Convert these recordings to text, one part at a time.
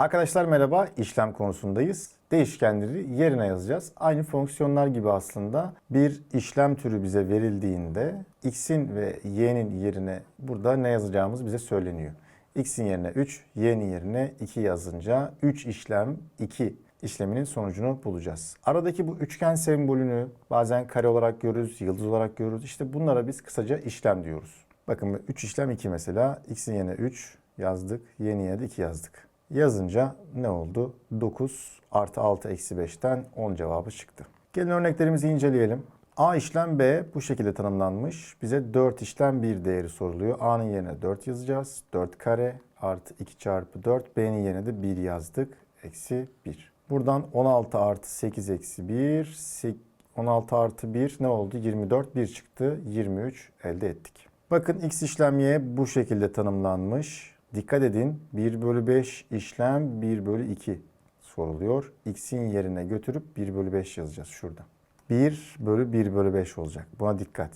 Arkadaşlar merhaba, işlem konusundayız. Değişkenleri yerine yazacağız. Aynı fonksiyonlar gibi aslında bir işlem türü bize verildiğinde x'in ve y'nin yerine burada ne yazacağımız bize söyleniyor. x'in yerine 3, y'nin yerine 2 yazınca 3 işlem 2 işleminin sonucunu bulacağız. Aradaki bu üçgen sembolünü bazen kare olarak görürüz, yıldız olarak görürüz. İşte bunlara biz kısaca işlem diyoruz. Bakın 3 işlem 2 mesela. x'in yerine 3 yazdık, y'nin yerine de 2 yazdık. Yazınca ne oldu? 9 artı 6 eksi 5'ten 10 cevabı çıktı. Gelin örneklerimizi inceleyelim. A işlem B bu şekilde tanımlanmış. Bize 4 işlem 1 değeri soruluyor. A'nın yerine 4 yazacağız. 4 kare artı 2 çarpı 4. B'nin yerine de 1 yazdık. Eksi 1. Buradan 16 artı 8 eksi 1. 16 artı 1 ne oldu? 24. 1 çıktı. 23 elde ettik. Bakın x işlem y bu şekilde tanımlanmış. Dikkat edin 1 bölü 5 işlem 1 bölü 2 soruluyor. X'in yerine götürüp 1 bölü 5 yazacağız şurada. 1 bölü 1 bölü 5 olacak. Buna dikkat.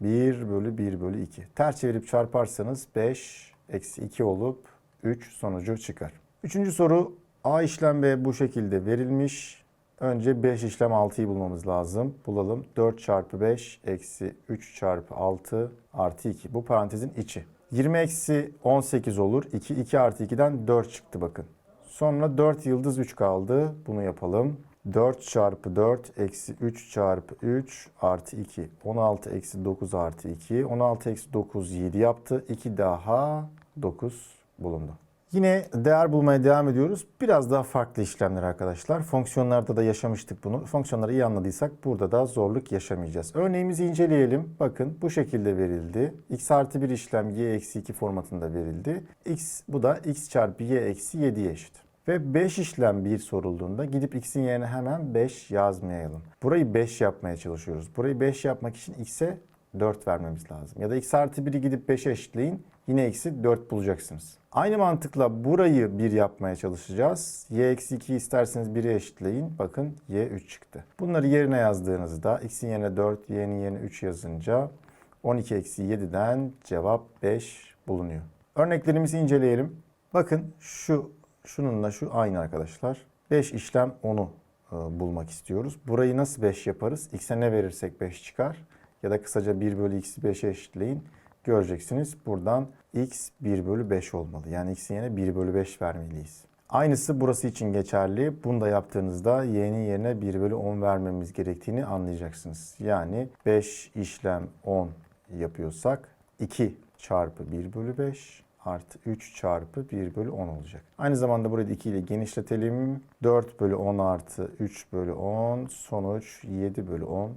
1 bölü 1 bölü 2. Ters çevirip çarparsanız 5 eksi 2 olup 3 sonucu çıkar. Üçüncü soru A işlem B bu şekilde verilmiş. Önce 5 işlem 6'yı bulmamız lazım. Bulalım. 4 çarpı 5 eksi 3 çarpı 6 artı 2. Bu parantezin içi. 20 eksi 18 olur. 2, 2 artı 2'den 4 çıktı bakın. Sonra 4 yıldız 3 kaldı. Bunu yapalım. 4 çarpı 4 eksi 3 çarpı 3 artı 2. 16 eksi 9 artı 2. 16 eksi 9 7 yaptı. 2 daha 9 bulundu. Yine değer bulmaya devam ediyoruz. Biraz daha farklı işlemler arkadaşlar. Fonksiyonlarda da yaşamıştık bunu. Fonksiyonları iyi anladıysak burada da zorluk yaşamayacağız. Örneğimizi inceleyelim. Bakın bu şekilde verildi. x artı 1 işlem y eksi 2 formatında verildi. x bu da x çarpı y eksi 7'ye eşit. Ve 5 işlem 1 sorulduğunda gidip x'in yerine hemen 5 yazmayalım. Burayı 5 yapmaya çalışıyoruz. Burayı 5 yapmak için x'e 4 vermemiz lazım. Ya da x artı 1'i gidip 5'e eşitleyin. Yine eksi 4 bulacaksınız. Aynı mantıkla burayı 1 yapmaya çalışacağız. y eksi 2 isterseniz 1'e eşitleyin. Bakın y 3 çıktı. Bunları yerine yazdığınızda x'in yerine 4, y'nin yerine 3 yazınca 12 eksi 7'den cevap 5 bulunuyor. Örneklerimizi inceleyelim. Bakın şu şununla şu aynı arkadaşlar. 5 işlem 10'u e, bulmak istiyoruz. Burayı nasıl 5 yaparız? X'e ne verirsek 5 çıkar. Ya da kısaca 1 bölü x'i 5'e eşitleyin. Göreceksiniz buradan x 1 bölü 5 olmalı. Yani x'in yerine 1 bölü 5 vermeliyiz. Aynısı burası için geçerli. Bunu da yaptığınızda y'nin yerine 1 bölü 10 vermemiz gerektiğini anlayacaksınız. Yani 5 işlem 10 yapıyorsak 2 çarpı 1 bölü 5 artı 3 çarpı 1 bölü 10 olacak. Aynı zamanda burayı da 2 ile genişletelim. 4 bölü 10 artı 3 bölü 10 sonuç 7 bölü 10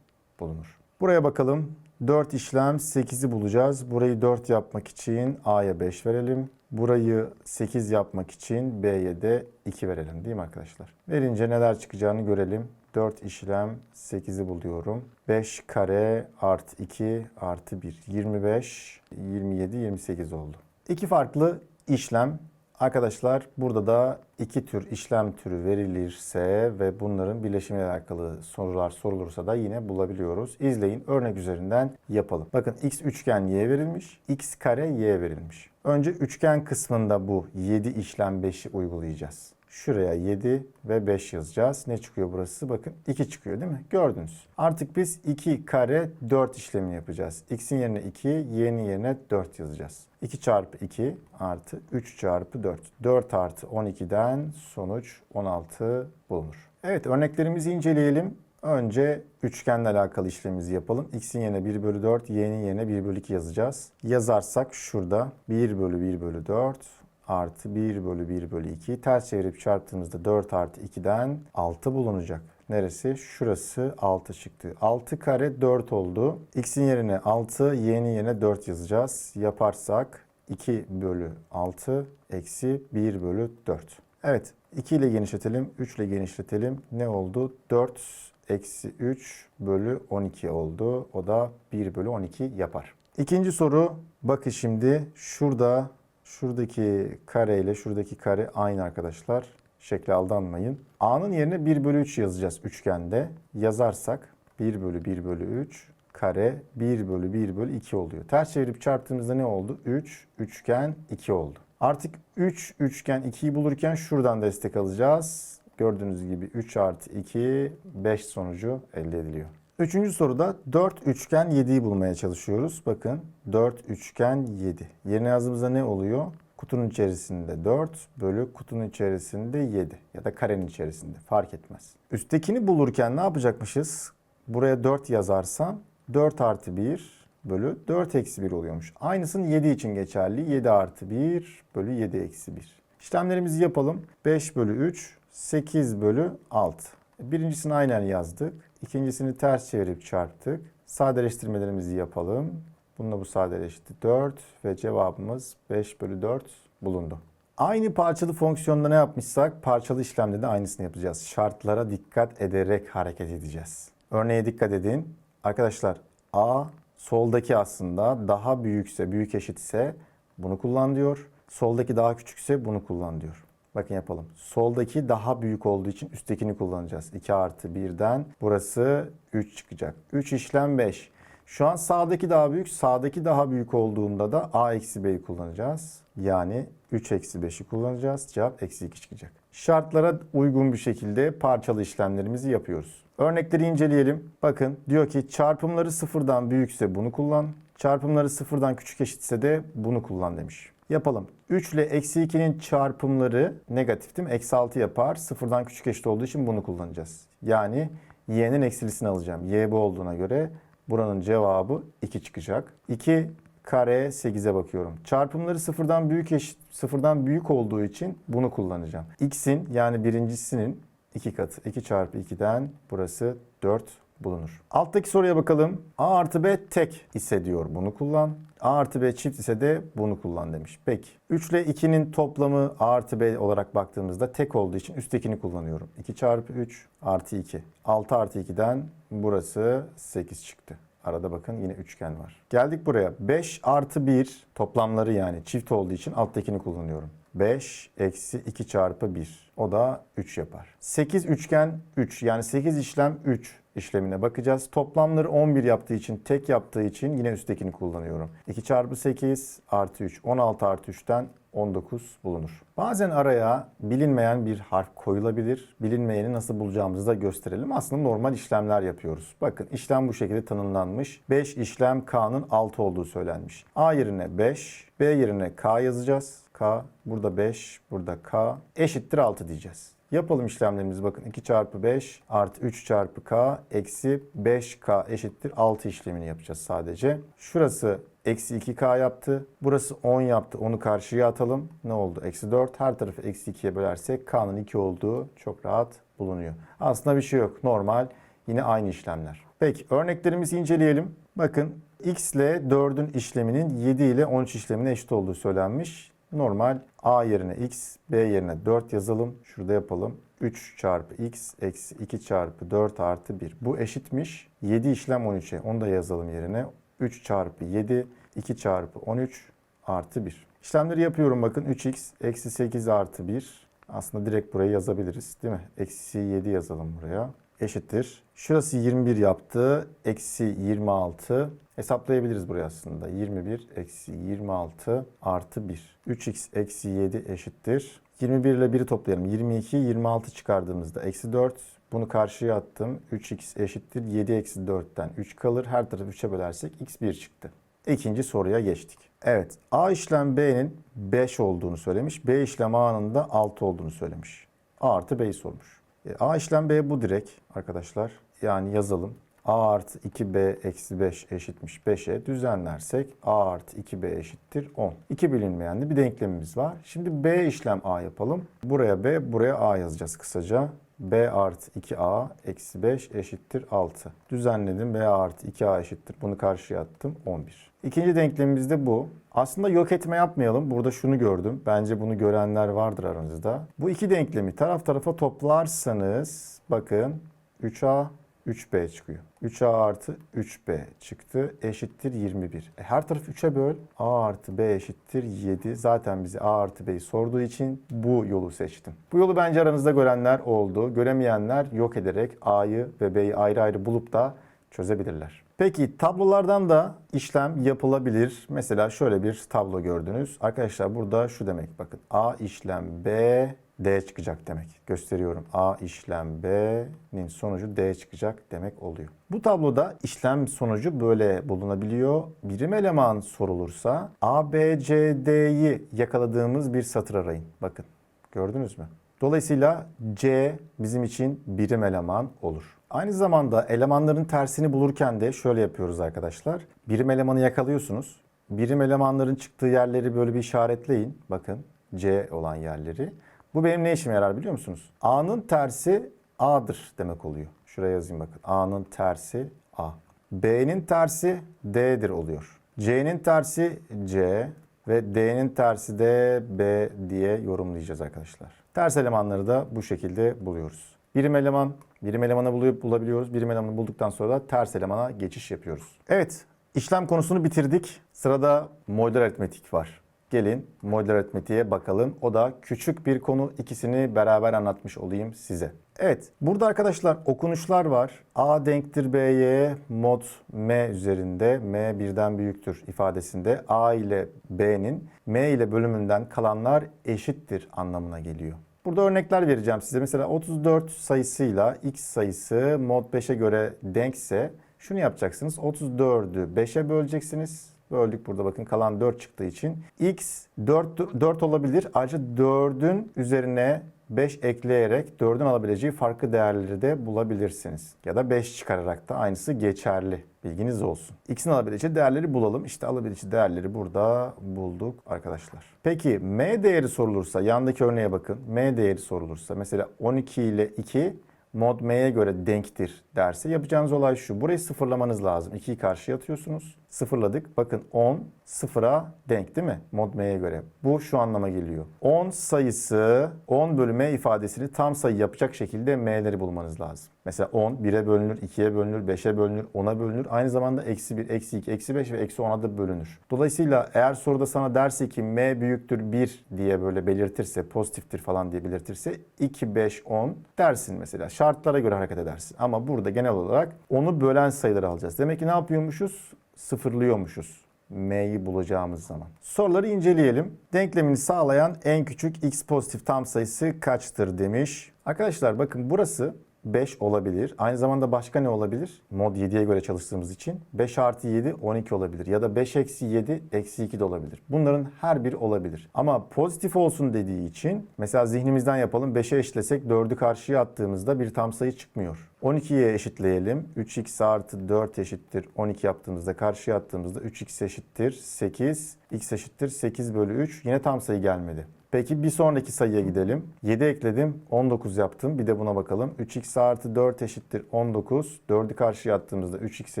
bulunur. Buraya bakalım. 4 işlem 8'i bulacağız. Burayı 4 yapmak için A'ya 5 verelim. Burayı 8 yapmak için B'ye de 2 verelim değil mi arkadaşlar? Verince neler çıkacağını görelim. 4 işlem 8'i buluyorum. 5 kare artı 2 artı 1. 25, 27, 28 oldu. İki farklı işlem. Arkadaşlar burada da iki tür işlem türü verilirse ve bunların birleşimiyle alakalı sorular sorulursa da yine bulabiliyoruz. İzleyin örnek üzerinden yapalım. Bakın x üçgen y verilmiş, x kare y verilmiş. Önce üçgen kısmında bu 7 işlem 5'i uygulayacağız. Şuraya 7 ve 5 yazacağız. Ne çıkıyor burası? Bakın 2 çıkıyor değil mi? Gördünüz. Artık biz 2 kare 4 işlemini yapacağız. X'in yerine 2, y'nin yerine 4 yazacağız. 2 çarpı 2 artı 3 çarpı 4. 4 artı 12'den sonuç 16 bulunur. Evet örneklerimizi inceleyelim. Önce üçgenle alakalı işlemimizi yapalım. X'in yerine 1 bölü 4, y'nin yerine 1 bölü 2 yazacağız. Yazarsak şurada 1 bölü 1 bölü 4 artı 1 bölü 1 bölü 2. Ters çevirip çarptığımızda 4 artı 2'den 6 bulunacak. Neresi? Şurası 6 çıktı. 6 kare 4 oldu. X'in yerine 6, y'nin yerine 4 yazacağız. Yaparsak 2 bölü 6 eksi 1 bölü 4. Evet 2 ile genişletelim, 3 ile genişletelim. Ne oldu? 4 eksi 3 bölü 12 oldu. O da 1 bölü 12 yapar. İkinci soru. Bakın şimdi şurada Şuradaki kare ile şuradaki kare aynı arkadaşlar. Şekle aldanmayın. A'nın yerine 1 bölü 3 yazacağız üçgende. Yazarsak 1 bölü 1 bölü 3 kare 1 bölü 1 bölü 2 oluyor. Ters çevirip çarptığımızda ne oldu? 3 üçgen 2 oldu. Artık 3 üçgen 2'yi bulurken şuradan destek alacağız. Gördüğünüz gibi 3 artı 2 5 sonucu elde ediliyor. Üçüncü soruda 4 üçgen 7'yi bulmaya çalışıyoruz. Bakın 4 üçgen 7. Yerine yazdığımızda ne oluyor? Kutunun içerisinde 4 bölü kutunun içerisinde 7 ya da karenin içerisinde fark etmez. Üsttekini bulurken ne yapacakmışız? Buraya 4 yazarsam 4 artı 1 bölü 4 eksi 1 oluyormuş. Aynısını 7 için geçerli. 7 artı 1 bölü 7 eksi 1. İşlemlerimizi yapalım. 5 bölü 3 8 bölü 6. Birincisini aynen yazdık. İkincisini ters çevirip çarptık. Sadeleştirmelerimizi yapalım. Bununla bu sadeleşti 4 ve cevabımız 5 bölü 4 bulundu. Aynı parçalı fonksiyonda ne yapmışsak parçalı işlemde de aynısını yapacağız. Şartlara dikkat ederek hareket edeceğiz. Örneğe dikkat edin. Arkadaşlar A soldaki aslında daha büyükse, büyük eşitse bunu kullan diyor. Soldaki daha küçükse bunu kullan diyor. Bakın yapalım. Soldaki daha büyük olduğu için üsttekini kullanacağız. 2 artı 1'den burası 3 çıkacak. 3 işlem 5. Şu an sağdaki daha büyük. Sağdaki daha büyük olduğunda da a eksi b'yi kullanacağız. Yani 3 eksi 5'i kullanacağız. Cevap eksi 2 çıkacak. Şartlara uygun bir şekilde parçalı işlemlerimizi yapıyoruz. Örnekleri inceleyelim. Bakın diyor ki çarpımları sıfırdan büyükse bunu kullan. Çarpımları sıfırdan küçük eşitse de bunu kullan demiş. Yapalım. 3 ile eksi 2'nin çarpımları negatif değil mi? Eksi 6 yapar. Sıfırdan küçük eşit olduğu için bunu kullanacağız. Yani y'nin eksilisini alacağım. y bu olduğuna göre buranın cevabı 2 çıkacak. 2 kare 8'e bakıyorum. Çarpımları sıfırdan büyük eşit, sıfırdan büyük olduğu için bunu kullanacağım. x'in yani birincisinin 2 katı. 2 çarpı 2'den burası 4 bulunur. Alttaki soruya bakalım. A artı B tek ise diyor bunu kullan. A artı B çift ise de bunu kullan demiş. Peki. 3 ile 2'nin toplamı A artı B olarak baktığımızda tek olduğu için üsttekini kullanıyorum. 2 çarpı 3 artı 2. 6 artı 2'den burası 8 çıktı. Arada bakın yine üçgen var. Geldik buraya. 5 artı 1 toplamları yani çift olduğu için alttakini kullanıyorum. 5 eksi 2 çarpı 1. O da 3 yapar. 8 üçgen 3 yani 8 işlem 3 işlemine bakacağız. Toplamları 11 yaptığı için tek yaptığı için yine üsttekini kullanıyorum. 2 çarpı 8 artı 3. 16 artı 3'ten 19 bulunur. Bazen araya bilinmeyen bir harf koyulabilir. Bilinmeyeni nasıl bulacağımızı da gösterelim. Aslında normal işlemler yapıyoruz. Bakın işlem bu şekilde tanımlanmış. 5 işlem K'nın 6 olduğu söylenmiş. A yerine 5, B yerine K yazacağız. K, burada 5, burada K eşittir 6 diyeceğiz. Yapalım işlemlerimizi bakın 2 çarpı 5 artı 3 çarpı k eksi 5k eşittir 6 işlemini yapacağız sadece. Şurası eksi 2k yaptı. Burası 10 yaptı. Onu karşıya atalım. Ne oldu? Eksi 4. Her tarafı eksi 2'ye bölersek k'nın 2 olduğu çok rahat bulunuyor. Aslında bir şey yok. Normal. Yine aynı işlemler. Peki örneklerimizi inceleyelim. Bakın x ile 4'ün işleminin 7 ile 13 işlemine eşit olduğu söylenmiş. Normal a yerine x, b yerine 4 yazalım. Şurada yapalım. 3 çarpı x eksi 2 çarpı 4 artı 1. Bu eşitmiş. 7 işlem 13'e. Onu da yazalım yerine. 3 çarpı 7, 2 çarpı 13 artı 1. İşlemleri yapıyorum bakın. 3x eksi 8 artı 1. Aslında direkt burayı yazabiliriz değil mi? Eksi 7 yazalım buraya. Eşittir. Şurası 21 yaptı. Eksi 26. Hesaplayabiliriz buraya aslında. 21 eksi 26 artı 1. 3x eksi 7 eşittir. 21 ile 1'i toplayalım. 22, 26 çıkardığımızda eksi 4. Bunu karşıya attım. 3x eşittir. 7 eksi 4'ten 3 kalır. Her tarafı 3'e bölersek x 1 çıktı. İkinci soruya geçtik. Evet. A işlem B'nin 5 olduğunu söylemiş. B işlem A'nın da 6 olduğunu söylemiş. A artı B'yi sormuş. E, A işlem B bu direkt arkadaşlar. Yani yazalım. A artı 2B eksi 5 eşitmiş 5'e düzenlersek A artı 2B eşittir 10. İki bilinmeyenli bir denklemimiz var. Şimdi B işlem A yapalım. Buraya B, buraya A yazacağız kısaca. B artı 2A eksi 5 eşittir 6. Düzenledim. B artı 2A eşittir. Bunu karşıya attım. 11. İkinci denklemimiz de bu. Aslında yok etme yapmayalım. Burada şunu gördüm. Bence bunu görenler vardır aranızda. Bu iki denklemi taraf tarafa toplarsanız bakın 3A 3B çıkıyor. 3A artı 3B çıktı. Eşittir 21. E her taraf 3'e böl. A artı B eşittir 7. Zaten bize A artı B'yi sorduğu için bu yolu seçtim. Bu yolu bence aranızda görenler oldu. Göremeyenler yok ederek A'yı ve B'yi ayrı ayrı bulup da çözebilirler. Peki tablolardan da işlem yapılabilir. Mesela şöyle bir tablo gördünüz. Arkadaşlar burada şu demek bakın. A işlem B D çıkacak demek. Gösteriyorum. A işlem B'nin sonucu D çıkacak demek oluyor. Bu tabloda işlem sonucu böyle bulunabiliyor. Birim eleman sorulursa A, B, C, D'yi yakaladığımız bir satır arayın. Bakın gördünüz mü? Dolayısıyla C bizim için birim eleman olur. Aynı zamanda elemanların tersini bulurken de şöyle yapıyoruz arkadaşlar. Birim elemanı yakalıyorsunuz. Birim elemanların çıktığı yerleri böyle bir işaretleyin. Bakın C olan yerleri. Bu benim ne işime yarar biliyor musunuz? A'nın tersi A'dır demek oluyor. Şuraya yazayım bakın. A'nın tersi A. B'nin tersi D'dir oluyor. C'nin tersi C ve D'nin tersi de B diye yorumlayacağız arkadaşlar. Ters elemanları da bu şekilde buluyoruz. Birim eleman, birim elemanı bulup bulabiliyoruz. Birim elemanı bulduktan sonra da ters elemana geçiş yapıyoruz. Evet, işlem konusunu bitirdik. Sırada modüler aritmetik var. Gelin modüler aritmetiğe bakalım. O da küçük bir konu. İkisini beraber anlatmış olayım size. Evet, burada arkadaşlar okunuşlar var. A denktir B'ye mod M üzerinde M birden büyüktür ifadesinde A ile B'nin M ile bölümünden kalanlar eşittir anlamına geliyor. Burada örnekler vereceğim size. Mesela 34 sayısıyla x sayısı mod 5'e göre denkse şunu yapacaksınız. 34'ü 5'e böleceksiniz. Böldük burada bakın kalan 4 çıktığı için. X 4, 4 olabilir. Ayrıca 4'ün üzerine 5 ekleyerek 4'ün alabileceği farklı değerleri de bulabilirsiniz. Ya da 5 çıkararak da aynısı geçerli. Bilginiz olsun. X'in alabileceği değerleri bulalım. İşte alabileceği değerleri burada bulduk arkadaşlar. Peki M değeri sorulursa yandaki örneğe bakın. M değeri sorulursa mesela 12 ile 2 mod m'ye göre denktir derse yapacağınız olay şu. Burayı sıfırlamanız lazım. 2'yi karşıya atıyorsunuz. Sıfırladık. Bakın 10 sıfıra denk değil mi? Mod m'ye göre. Bu şu anlama geliyor. 10 sayısı 10 bölü m ifadesini tam sayı yapacak şekilde m'leri bulmanız lazım. Mesela 10 1'e bölünür, 2'ye bölünür, 5'e bölünür, 10'a bölünür. Aynı zamanda eksi 1, eksi 2, eksi 5 ve eksi 10'a da bölünür. Dolayısıyla eğer soruda sana derse ki m büyüktür 1 diye böyle belirtirse, pozitiftir falan diye belirtirse 2, 5, 10 dersin mesela. Şartlara göre hareket edersin. Ama burada genel olarak onu bölen sayıları alacağız. Demek ki ne yapıyormuşuz? Sıfırlıyormuşuz. M'yi bulacağımız zaman. Soruları inceleyelim. Denklemini sağlayan en küçük x pozitif tam sayısı kaçtır demiş. Arkadaşlar bakın burası 5 olabilir. Aynı zamanda başka ne olabilir? Mod 7'ye göre çalıştığımız için 5 artı 7 12 olabilir. Ya da 5 eksi 7 eksi 2 de olabilir. Bunların her biri olabilir. Ama pozitif olsun dediği için mesela zihnimizden yapalım. 5'e eşitlesek 4'ü karşıya attığımızda bir tam sayı çıkmıyor. 12'ye eşitleyelim. 3x artı 4 eşittir 12 yaptığımızda karşıya attığımızda 3x eşittir 8. x eşittir 8 bölü 3. Yine tam sayı gelmedi. Peki bir sonraki sayıya gidelim. 7 ekledim. 19 yaptım. Bir de buna bakalım. 3x artı 4 eşittir 19. 4'ü karşıya attığımızda 3x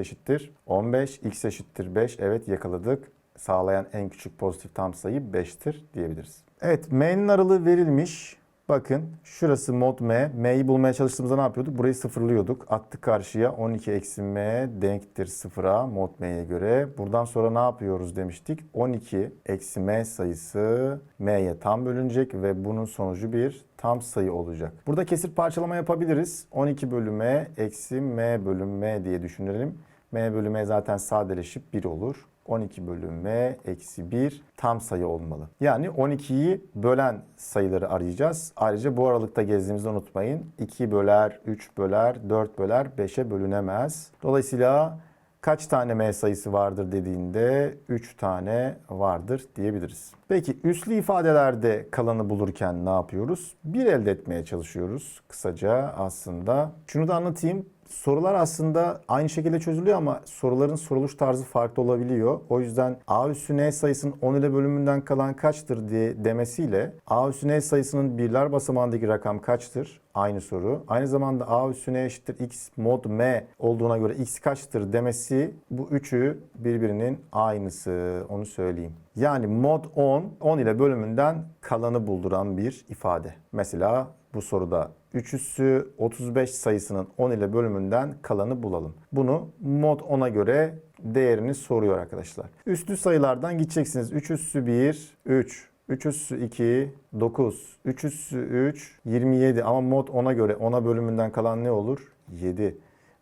eşittir 15. x eşittir 5. Evet yakaladık. Sağlayan en küçük pozitif tam sayı 5'tir diyebiliriz. Evet m'nin aralığı verilmiş. Bakın şurası mod m. M'yi bulmaya çalıştığımızda ne yapıyorduk? Burayı sıfırlıyorduk. Attık karşıya 12 eksi m denktir sıfıra mod m'ye göre. Buradan sonra ne yapıyoruz demiştik? 12 eksi m sayısı m'ye tam bölünecek ve bunun sonucu bir tam sayı olacak. Burada kesir parçalama yapabiliriz. 12 bölü m eksi m bölü m diye düşünelim. m bölü m zaten sadeleşip 1 olur. 12 bölü m eksi 1 tam sayı olmalı. Yani 12'yi bölen sayıları arayacağız. Ayrıca bu aralıkta gezdiğimizi unutmayın. 2 böler, 3 böler, 4 böler, 5'e bölünemez. Dolayısıyla kaç tane m sayısı vardır dediğinde 3 tane vardır diyebiliriz. Peki üslü ifadelerde kalanı bulurken ne yapıyoruz? Bir elde etmeye çalışıyoruz kısaca aslında. Şunu da anlatayım. Sorular aslında aynı şekilde çözülüyor ama soruların soruluş tarzı farklı olabiliyor. O yüzden A üssü N sayısının 10 ile bölümünden kalan kaçtır diye demesiyle A üssü N sayısının birler basamağındaki rakam kaçtır? Aynı soru. Aynı zamanda A üssü N eşittir X mod M olduğuna göre X kaçtır demesi bu üçü birbirinin aynısı. Onu söyleyeyim. Yani mod 10, 10 ile bölümünden kalanı bulduran bir ifade. Mesela bu soruda 3 üssü 35 sayısının 10 ile bölümünden kalanı bulalım. Bunu mod 10'a göre değerini soruyor arkadaşlar. Üslü sayılardan gideceksiniz. 3 üssü 1, 3. 3 üssü 2, 9. 3 üssü 3, 27. Ama mod 10'a göre 10'a bölümünden kalan ne olur? 7.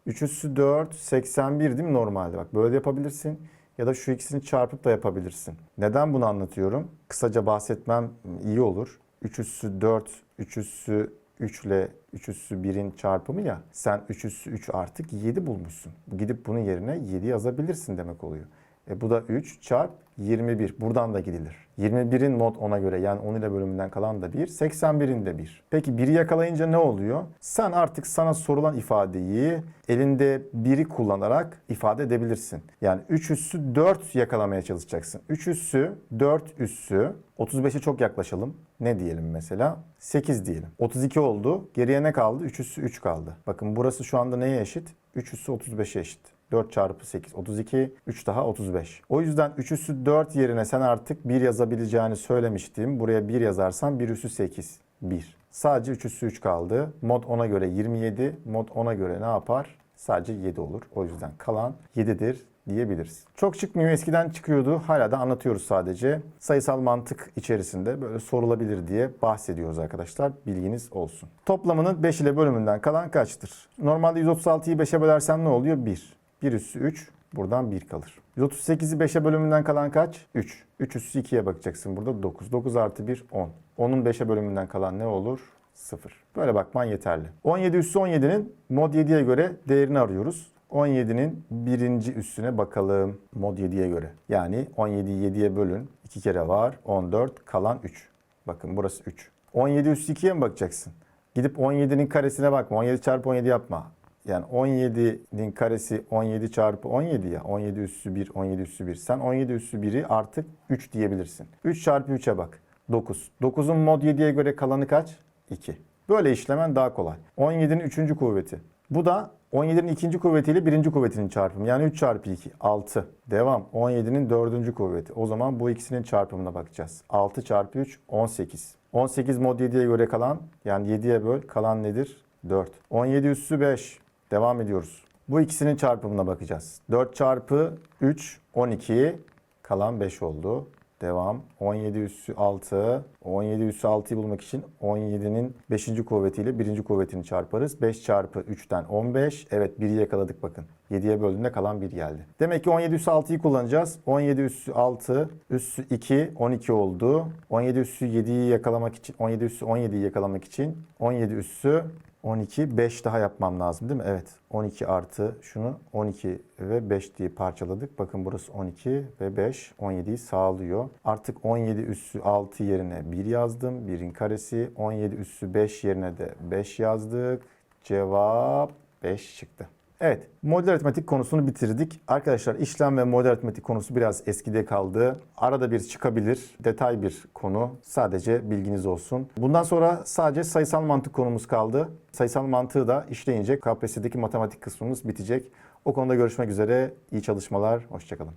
3 üssü 4, 81 değil mi normalde? Bak böyle de yapabilirsin. Ya da şu ikisini çarpıp da yapabilirsin. Neden bunu anlatıyorum? Kısaca bahsetmem iyi olur. 3 üssü 4, 3 üssü 3 ile 3 üssü 1'in çarpımı ya. Sen 3 üssü 3 artık 7 bulmuşsun. Gidip bunun yerine 7 yazabilirsin demek oluyor. E bu da 3 çarp 21. Buradan da gidilir. 21'in mod ona göre yani 10 ile bölümünden kalan da 1. 81'in de 1. Peki 1'i yakalayınca ne oluyor? Sen artık sana sorulan ifadeyi elinde 1'i kullanarak ifade edebilirsin. Yani 3 üssü 4 yakalamaya çalışacaksın. 3 üssü 4 üssü 35'e çok yaklaşalım. Ne diyelim mesela? 8 diyelim. 32 oldu. Geriye ne kaldı? 3 üssü 3 kaldı. Bakın burası şu anda neye eşit? 3 üssü 35'e eşit. 4 çarpı 8 32 3 daha 35. O yüzden 3 üssü 4 yerine sen artık 1 yazabileceğini söylemiştim. Buraya 1 yazarsan 1 üssü 8 1. Sadece 3 üssü 3 kaldı. Mod 10'a göre 27. Mod 10'a göre ne yapar? Sadece 7 olur. O yüzden kalan 7'dir diyebiliriz. Çok çıkmıyor. Eskiden çıkıyordu. Hala da anlatıyoruz sadece. Sayısal mantık içerisinde böyle sorulabilir diye bahsediyoruz arkadaşlar. Bilginiz olsun. Toplamının 5 ile bölümünden kalan kaçtır? Normalde 136'yı 5'e bölersen ne oluyor? 1. 1 üssü 3. Buradan 1 kalır. 138'i 5'e bölümünden kalan kaç? 3. 3 üssü 2'ye bakacaksın burada 9. 9 artı 1 10. 10'un 5'e bölümünden kalan ne olur? 0. Böyle bakman yeterli. 17 üssü 17'nin mod 7'ye göre değerini arıyoruz. 17'nin birinci üstüne bakalım mod 7'ye göre. Yani 17'yi 7'ye bölün. 2 kere var. 14 kalan 3. Bakın burası 3. 17 üstü 2'ye mi bakacaksın? Gidip 17'nin karesine bakma. 17 çarpı 17 yapma. Yani 17'nin karesi 17 çarpı 17 ya. 17 üssü 1, 17 üssü 1. Sen 17 üssü 1'i artık 3 diyebilirsin. 3 çarpı 3'e bak. 9. 9'un mod 7'ye göre kalanı kaç? 2. Böyle işlemen daha kolay. 17'nin 3. kuvveti. Bu da 17'nin ikinci kuvvetiyle birinci kuvvetinin çarpımı. Yani 3 çarpı 2. 6. Devam. 17'nin dördüncü kuvveti. O zaman bu ikisinin çarpımına bakacağız. 6 çarpı 3 18. 18 mod 7'ye göre kalan yani 7'ye böl kalan nedir? 4. 17 üssü 5. Devam ediyoruz. Bu ikisinin çarpımına bakacağız. 4 çarpı 3 12 kalan 5 oldu. Devam. 17 üssü 6. 17 üssü 6'yı bulmak için 17'nin 5. kuvvetiyle 1. kuvvetini çarparız. 5 çarpı 3'ten 15. Evet 1'i yakaladık bakın. 7'ye böldüğünde kalan 1 geldi. Demek ki 17 üssü 6'yı kullanacağız. 17 üssü 6 üssü 2 12 oldu. 17 üssü 7'yi yakalamak için 17 üssü 17'yi yakalamak için 17 üssü 12, 5 daha yapmam lazım değil mi? Evet. 12 artı şunu 12 ve 5 diye parçaladık. Bakın burası 12 ve 5 17'yi sağlıyor. Artık 17 üssü 6 yerine 1 yazdım. 1'in karesi. 17 üssü 5 yerine de 5 yazdık. Cevap 5 çıktı. Evet, model aritmetik konusunu bitirdik. Arkadaşlar işlem ve model aritmetik konusu biraz eskide kaldı. Arada bir çıkabilir. Detay bir konu. Sadece bilginiz olsun. Bundan sonra sadece sayısal mantık konumuz kaldı. Sayısal mantığı da işleyince KPSS'deki matematik kısmımız bitecek. O konuda görüşmek üzere. İyi çalışmalar. Hoşçakalın.